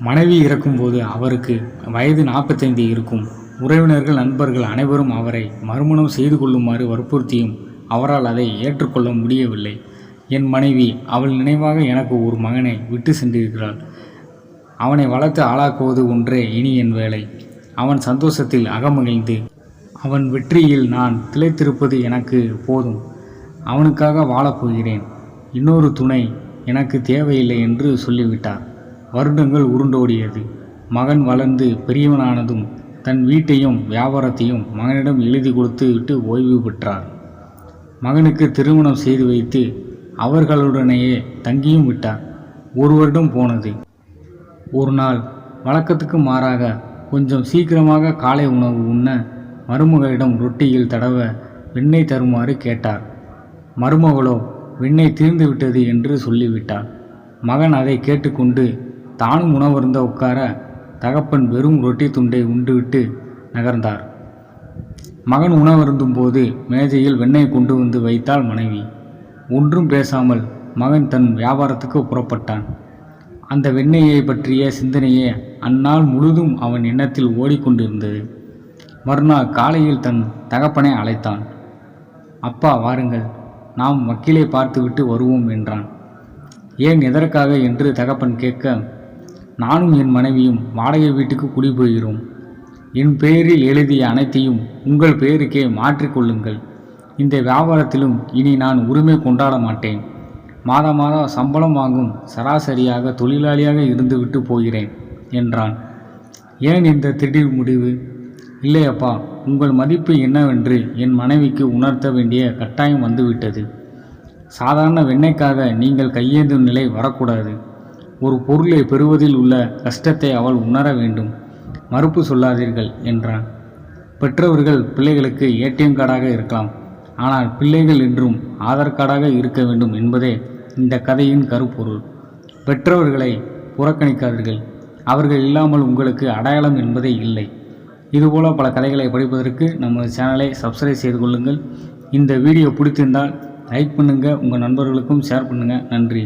மனைவி இறக்கும்போது அவருக்கு வயது நாற்பத்தைந்து இருக்கும். உறவினர்கள் நண்பர்கள் அனைவரும் அவரை மறுமணம் செய்து கொள்ளுமாறு வற்புறுத்தியும் அவரால் அதை ஏற்றுக்கொள்ள முடியவில்லை. என் மனைவி அவள் நினைவாக எனக்கு ஒரு மகனை விட்டு சென்றிருக்கிறாள். அவனை வளர்த்து ஆளாக்குவது ஒன்றே இனி என் வேலை. அவன் சந்தோஷத்தில் அகமகிழ்ந்து அவன் வெற்றியில் நான் திளைத்திருப்பது எனக்கு போதும். அவனுக்காக வாழப்போகிறேன் இன்னொரு துணை எனக்கு தேவையில்லை என்று சொல்லிவிட்டார். வருடங்கள் உருண்டோடியது. மகன் வளர்ந்து பெரியவனானதும் தன் வீட்டையும் வியாபாரத்தையும் மகனிடம் எழுதி கொடுத்து விட்டு ஓய்வு பெற்றார் மகனுக்கு திருமணம் செய்து வைத்து அவர்களுடனேயே தங்கியும் விட்டார் ஒரு வருடம் போனது. ஒரு நாள் வழக்கத்துக்கு மாறாக கொஞ்சம் சீக்கிரமாக காலை உணவு உண்ண மருமகளிடம் ரொட்டியில் தடவ வெண்ணெய் தருமாறு கேட்டார். மருமகளோ வெண்ணெய் தீர்ந்து விட்டது என்று சொல்லிவிட்டார் மகன் அதை கேட்டுக்கொண்டு தானும் உணவருந்த உட்கார தகப்பன் வெறும் ரொட்டி துண்டை உண்டுவிட்டு நகர்ந்தார். மகன் உணவருந்தும் போது மேஜையில் வெண்ணெய் கொண்டு வந்து வைத்தாள் மனைவி. ஒன்றும் பேசாமல் மகன் தன் வியாபாரத்துக்கு புறப்பட்டான். அந்த வெண்ணெயை பற்றிய சிந்தனையே அந்நாள் முழுதும் அவன் எண்ணத்தில் ஓடிக்கொண்டிருந்தது. மறுநாள் காலையில் தன் தகப்பனை அழைத்தான். அப்பா வாருங்கள். நாம் வக்கீலை பார்த்துவிட்டு வருவோம் என்றான். ஏன் எதற்காக? என்று தகப்பன் கேட்க நானும் என் மனைவியும் வாடகை வீட்டுக்கு குடிபோகிறோம். என் பெயரில் எழுதிய அனைத்தையும் உங்கள் பெயருக்கே மாற்றிக்கொள்ளுங்கள் இந்த வியாபாரத்திலும் இனி நான் உரிமை கொண்டாட மாட்டேன். மாதம் மாதம் சம்பளம் வாங்கும் சராசரியாக தொழிலாளியாக இருந்துவிட்டு போகிறேன் என்றான். ஏன் இந்த திடீர் முடிவு? இல்லையப்பா உங்கள் மதிப்பு என்னவென்று என் மனைவிக்கு உணர்த்த வேண்டிய கட்டாயம் வந்துவிட்டது. சாதாரண வெண்ணைக்காக நீங்கள் கையேந்தும் நிலை வரக்கூடாது. ஒரு பொருளை பெறுவதில் உள்ள கஷ்டத்தை அவள் உணர வேண்டும். மறுப்பு சொல்லாதீர்கள் என்றான். பெற்றவர்கள் பிள்ளைகளுக்கு ஏடிஎம் கார்டாக இருக்கலாம். ஆனால் பிள்ளைகள் என்றும் ஆதார் கார்டாக இருக்க வேண்டும் என்பதே இந்த கதையின் கருப்பொருள். பெற்றவர்களை புறக்கணிக்காதீர்கள். அவர்கள் இல்லாமல் உங்களுக்கு அடையாளம் என்பதே இல்லை. இதுபோல பல கதைகளை படிப்பதற்கு நமது சேனலை சப்ஸ்கிரைப் செய்து கொள்ளுங்கள். இந்த வீடியோ பிடித்திருந்தால் லைக் பண்ணுங்கள் உங்கள் நண்பர்களுக்கும் ஷேர் பண்ணுங்கள் நன்றி.